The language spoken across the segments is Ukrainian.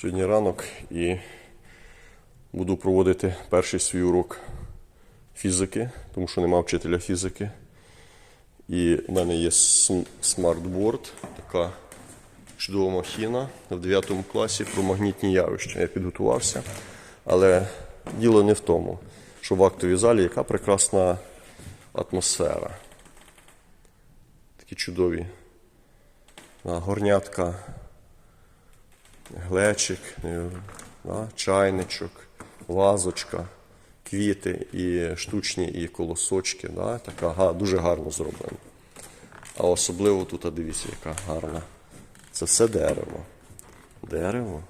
Сьогодні ранок і буду проводити перший свій урок фізики, тому що нема вчителя фізики. І в мене є см- смартборд, така чудова махіна в 9 класі про магнітні явища. Я підготувався. Але діло не в тому, що в актовій залі яка прекрасна атмосфера. Такі чудові горнятка, глечик, е, чайничок, вазочка, квіти і штучні і колосочки. Така дуже гарно зроблено. А особливо тут, дивіться, яка гарна. Це все дерево. Дерево.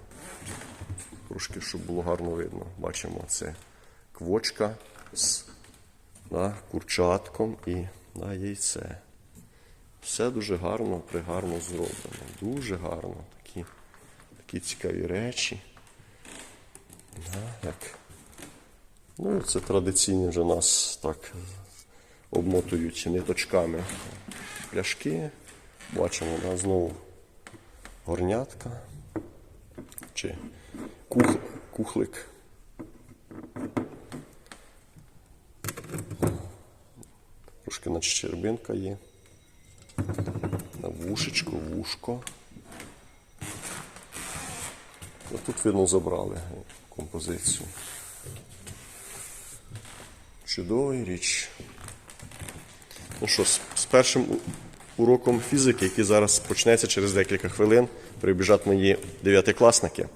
Трошки, щоб було гарно видно. Бачимо, це квочка з да, курчатком і да, яйце. Все дуже гарно, пригарно зроблено. Дуже гарно. Такі, такі цікаві речі. Да, як. Ну, це традиційні вже нас так обмотують ниточками пляшки. Бачимо, да, знову горнятка чи кух, кухлик. Трошки наче щербинка є. На вушечко, вушко. Ну, тут видно забрали композицію. Чудовий річ. Ну що, з першим уроком фізики, який зараз почнеться через декілька хвилин, прибіжать мої дев'ятикласники.